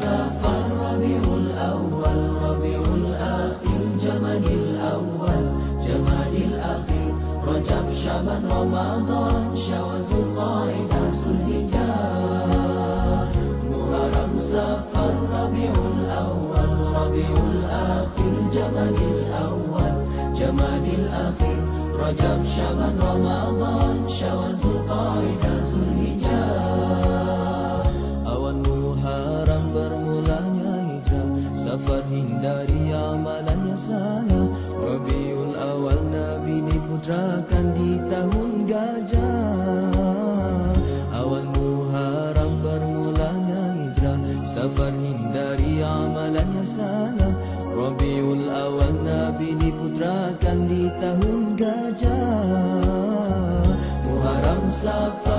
سافر ربيع الأول ربيع الآخر جمال الأول جمال الآخر رجب شعبان رمضان شوال القاعدة القعدة ذو الحجة محرم سافر ربيع الأول ربيع الآخر جمال الأول جمال الآخر رجب شعبان رمضان شوال dari amalannya salah Rabiul awal Nabi diputrakan di tahun gajah Awal Muharram bermulanya hijrah Safar hindari amalannya salah Rabiul awal Nabi diputrakan di tahun gajah Muharram Safar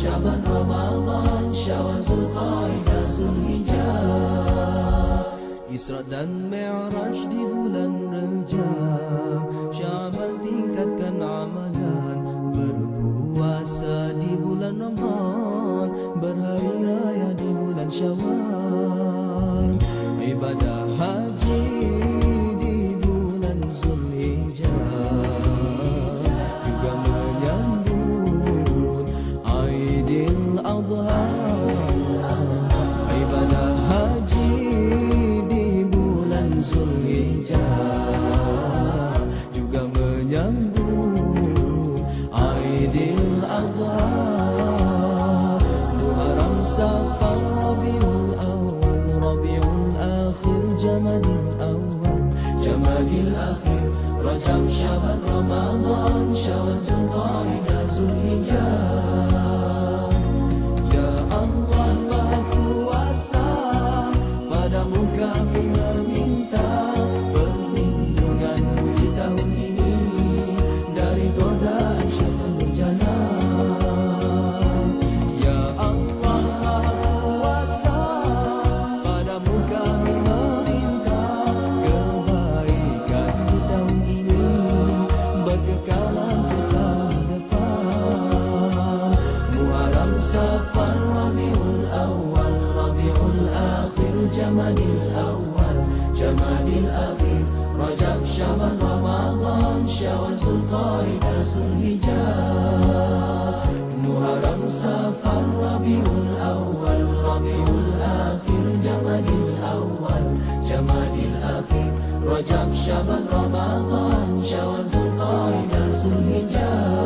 Syaban Ramadan Syawal Zulqaida Zulhijjah Isra dan Mi'raj di bulan Rejab Syaban tingkatkan amalan Berpuasa di bulan ramadhan, Berhari raya di bulan Syawal Ibadah سافر ربيع أول ربيع آخر جمد أول جمد الآخر رجب شهر رمضان صفى الربيع الأول ربيع الآخر جمال الأول جمال الأخير رجب رمضان شوال الهجاء الربيع الأول ربيع الآخر جمال الأول جمال الأخير رجب شعبان رمضان شوال ذو الهجاء